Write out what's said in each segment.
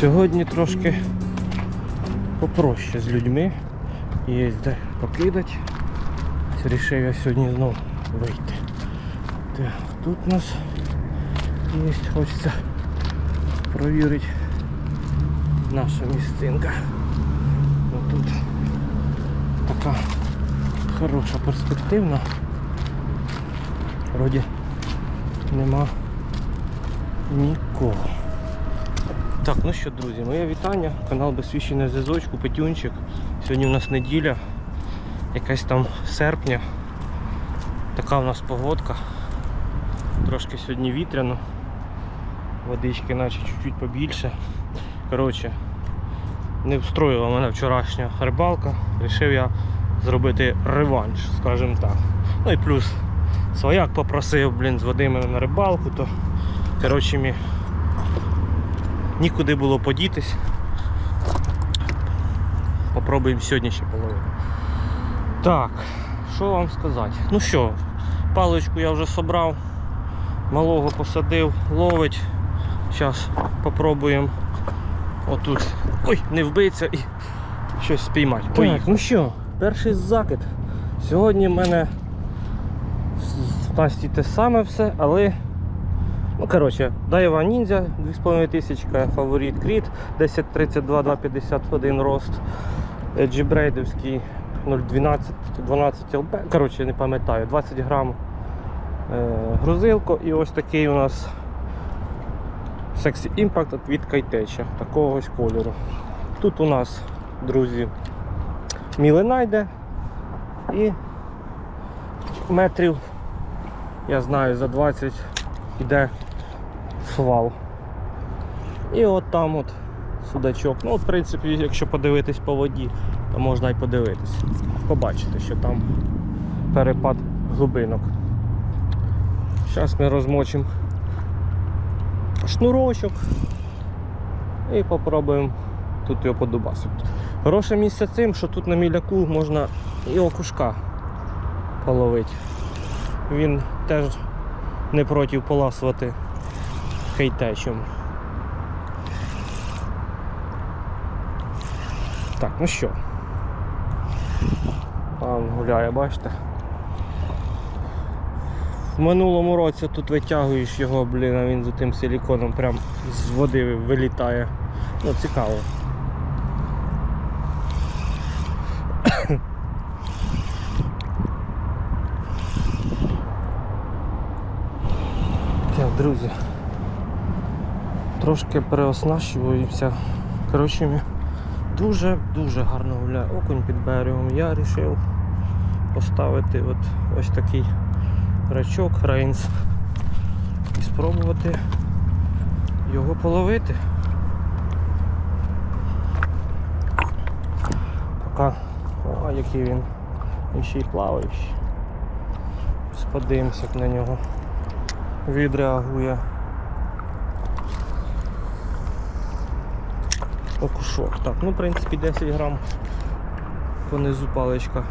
Сьогодні трошки попроще з людьми. Є де покидати. Рішив я сьогодні знову вийти. Так, тут у нас є, хочеться провірити наша місцинка. Ну, тут така хороша перспективна. Вроді нема нікого. Так, ну що, друзі, моє вітання. Канал Безсвіщений зв'язочку, Петюнчик. Сьогодні у нас неділя, якась там серпня. Така у нас погодка. Трошки сьогодні вітряно. Водички наче чуть-чуть побільше. Коротше, не встроїла мене вчорашня рибалка. Рішив я зробити реванш, скажімо так. Ну і плюс свояк попросив, блін, зводи мене на рибалку, то коротше мені нікуди було подітись. Попробуємо сьогодні ще половити. Так, що вам сказати? Ну що, паличку я вже собрав, малого посадив, ловить. Зараз попробуємо отут. Ой, не вбиться і щось спіймати. Поїхали. Ну що, перший закид. Сьогодні в мене з Насті те саме все, але. Ну, коротше, Дайва Ніндзя 2500, фаворит Кріт 1032 251 рост. Джібрейдовський 012 12 ЛБ. Коротше, не пам'ятаю, 20 грам е, грузилко і ось такий у нас Sexy Impact від Кайтеча, такого ось кольору. Тут у нас, друзі, Міленайде і метрів, я знаю, за 20 йде свал. І от там от судачок. Ну, в принципі, якщо подивитись по воді, то можна й подивитись. Побачити, що там перепад глибинок. Зараз ми розмочимо шнурочок і попробуємо тут його подубасити. Хороше місце цим, що тут на міляку можна і окушка половити. Він теж не проти поласувати хейтечем. Так, ну що? Там гуляє, бачите? В минулому році тут витягуєш його, блін, а він за тим силіконом прям з води вилітає. Ну, цікаво. Так, друзі. Трошки переоснащуюся. Коротше, дуже-дуже гарно гуляє окунь під берегом. Я вирішив поставити от ось такий рачок Рейнс і спробувати його половити. Пока. О, який він. Він ще й плаваючий. Подивимося, як на нього відреагує. Окушок. Так, ну в принципі 10 грам понизу паличка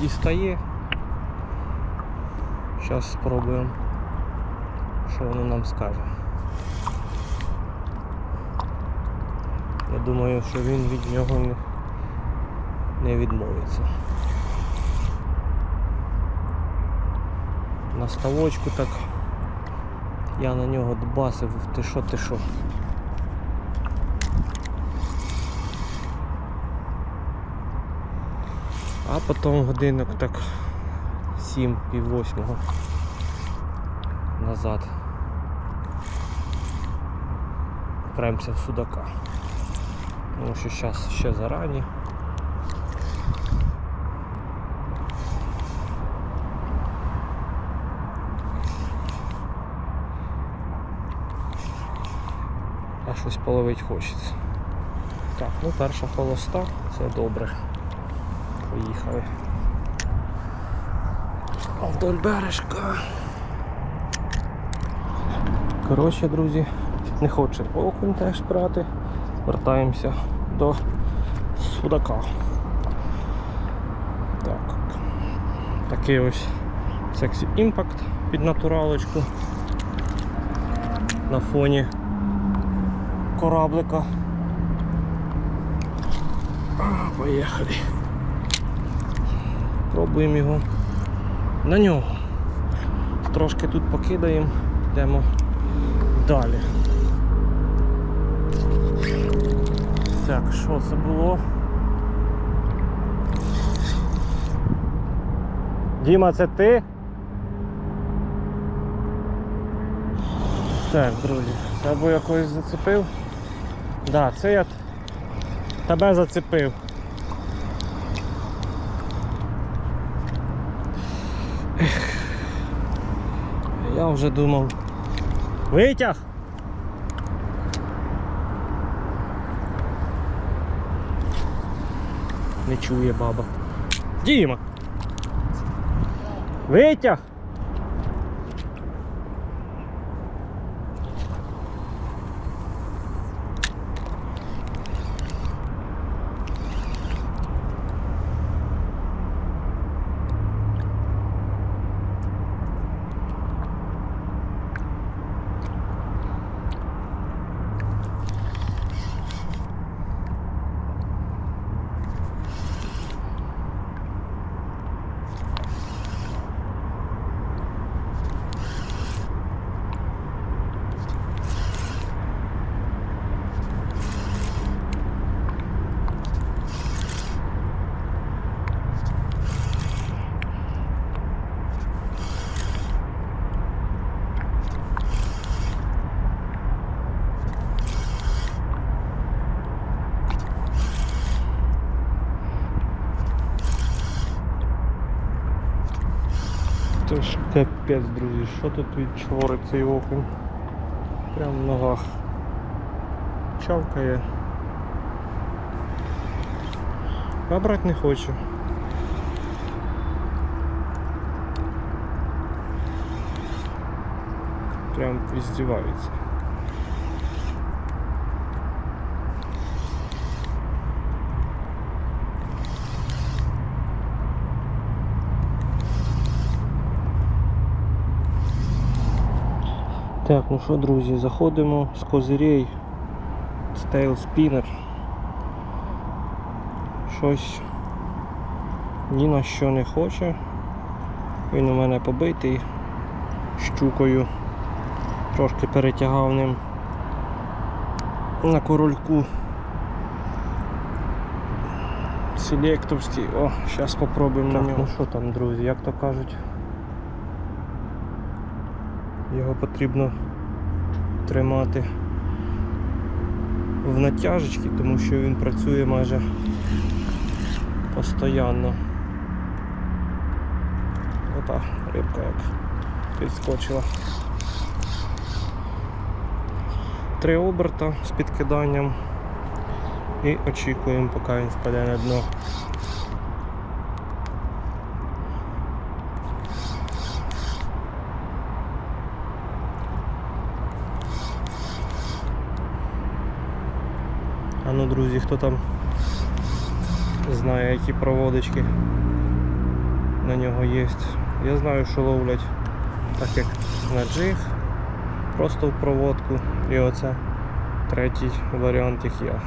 дістає. Зараз спробуємо, що воно нам скаже. Я думаю, що він від нього не, відмовиться. На ставочку так я на нього дбасив, ти що, ти що. А потім годинок так 7 пів восьмого назад. Премся в судака. Тому що зараз ще зарані. А щось половить хочеться. Так, ну перша холоста, це добре. Поїхали. А Вдоль бережка. Коротше, друзі, не хоче окунь теж брати. Вертаємося до судака. Так. Такий ось Sexy Impact під натуралочку на фоні кораблика. Поїхали. Пробуємо його на нього. Трошки тут покидаємо, йдемо далі. Так, що це було? Діма, це ти? Так, друзі, це або я когось зацепив. Да, це я тебе зацепив. Я вже думав. Витяг! Не чує баба. Діма! Витяг! Тож капець, друзі, що тут відчворить цей окунь? Прям в ногах. Чавкає. А брати не хочу. Прям издевается. Так, ну що, друзі, заходимо з козирей. Стейл спінер. Щось ні на що не хоче. Він у мене побитий щукою. Трошки перетягав ним на корольку. Селектовський. О, зараз спробуємо на нього. Ну що там, друзі, як то кажуть. Його потрібно тримати в натяжечці, тому що він працює майже постійно. Ота рибка як підскочила. Три оберта з підкиданням і очікуємо, поки він впаде на дно. Друзі, хто там знає, які проводочки на нього є. Я знаю, що ловлять так як на джиг, просто в проводку. І оце третій варіант, як я.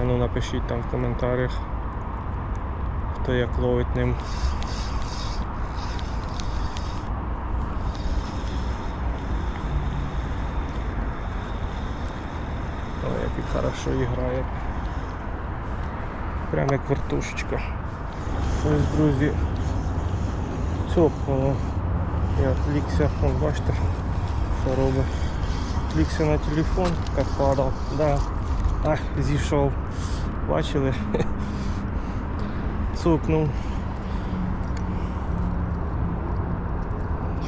А ну напишіть там в коментарях, хто як ловить ним. Ой, як і хорошо грає. Прям як вертушечка. Ось, друзі, цьопнуло. Я відвлікся, вон бачите, що робить. Відвлікся на телефон, як падав. Да. Ах, зійшов. Бачили? Цукнув.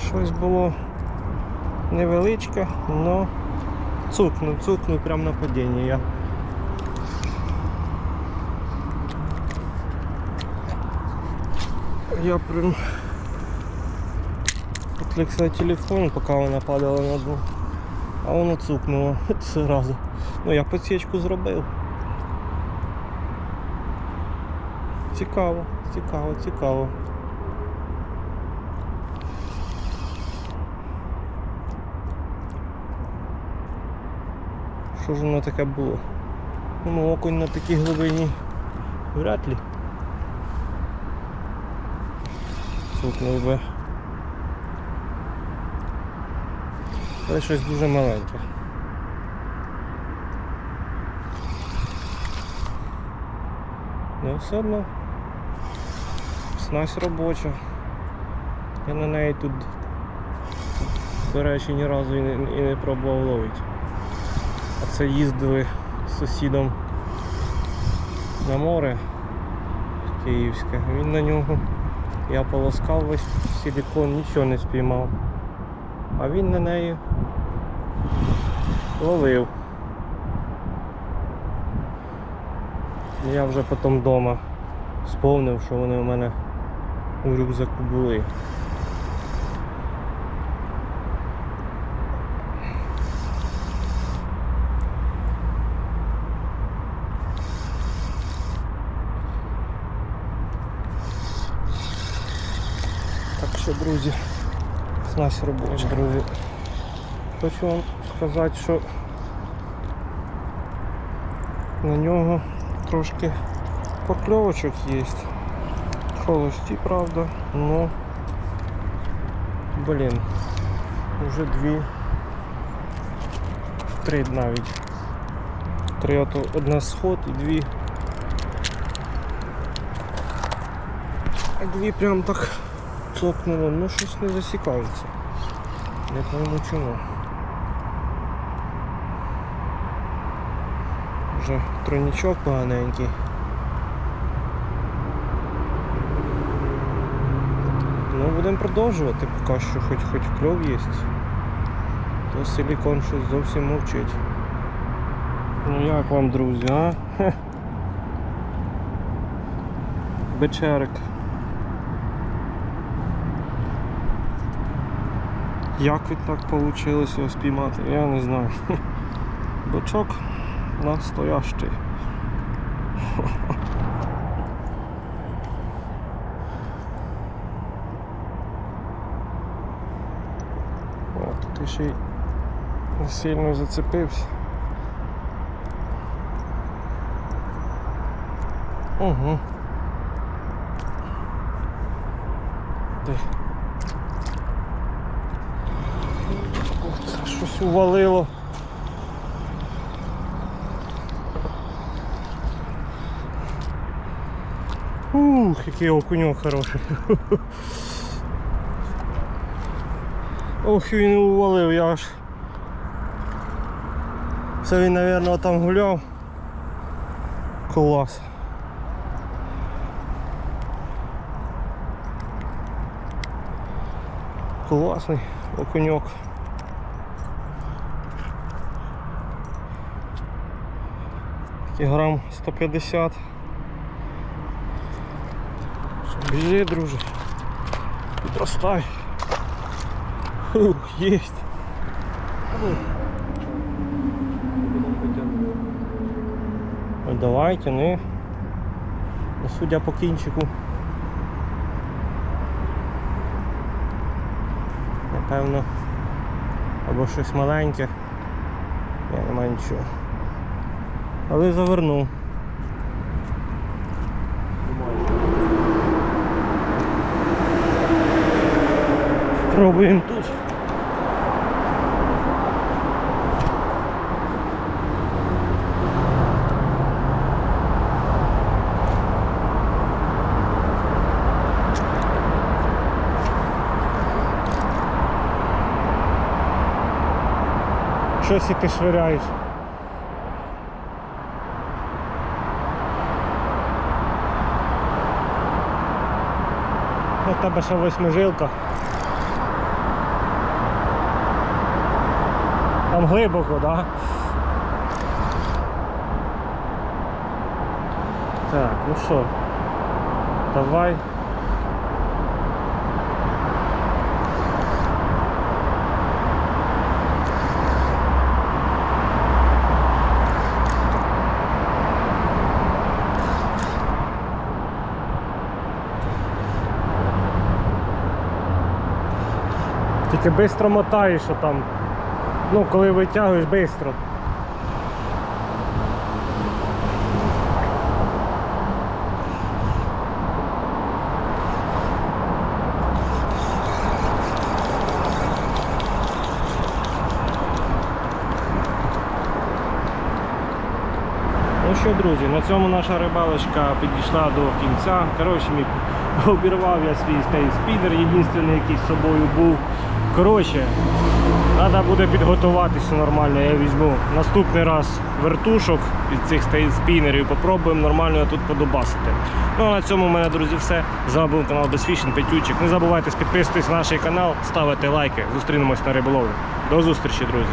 Щось було невеличке, но цукнув, цукнув прямо на падіння я. Я прям відвлекся на телефон, поки вона падала на дно. А воно цукнуло зразу. Ну я підсічку зробив. Цікаво, цікаво, цікаво. Що ж воно таке було? Ну, окунь на такій глибині вряд ли. Цукнув би. Але щось дуже маленьке. Ну все одно. Снасть робоча. Я на неї тут, до речі, ні разу і не, і не пробував ловити. А це їздили з сусідом на море київське. Він на нього. Я полоскав весь силікон, нічого не спіймав. А він на неї ловив. Я вже потім вдома сповнив, що вони у мене у рюкзаку були. Так що, друзі, снасть робоча, друзі. Хочу вам сказати, що на нього трошки покльовочок є. Холості, правда, но блін, вже дві, три навіть. Три ото одна сход і дві. Дві прям так цокнуло, ну щось не засікається. Не пойму чому. Вже тройничок поганенький. Ну, будемо продовжувати, поки що хоч хоч кльов є. То силікон щось зовсім мовчить. Ну як вам, друзі, а? Бечерик. Як від так вийшло його спіймати, я не знаю. Бочок настоящий. О, тут ще й сильно зацепився. Угу. Ти. Ух, це щось увалило. Ух, який окуньок хороший. Ох, він увалив, я аж. Це він, мабуть, там гуляв. Клас. Класний окуньок. Грам 150. Що, Біжи, друже. Підростай. Фух, єсть. Ой, давай. Ну, Судя по кінчику. Напевно, або щось маленьке. Я немає нічого. Але завернув. Спробуємо тут. Щось і ти швиряєш. У тебе ще восьмижилка. Там глибоко, так? Да? Так, ну що, давай. Тільки швидко мотаєш, що там. Ну, коли витягуєш, швидко. Ну друзі, на цьому наша рибалочка підійшла до кінця. Коротше, обірвав я свій стейт спінер, єдиний, який з собою був. Коротше, треба буде підготуватися нормально. Я візьму наступний раз вертушок від цих спінерів. Попробуємо нормально тут подобасити. Ну а на цьому в мене, друзі, все. З вами був канал Безфішн, Петючик. Не забувайте підписуватись на наш канал, ставити лайки. Зустрінемось на риболовлі. До зустрічі, друзі.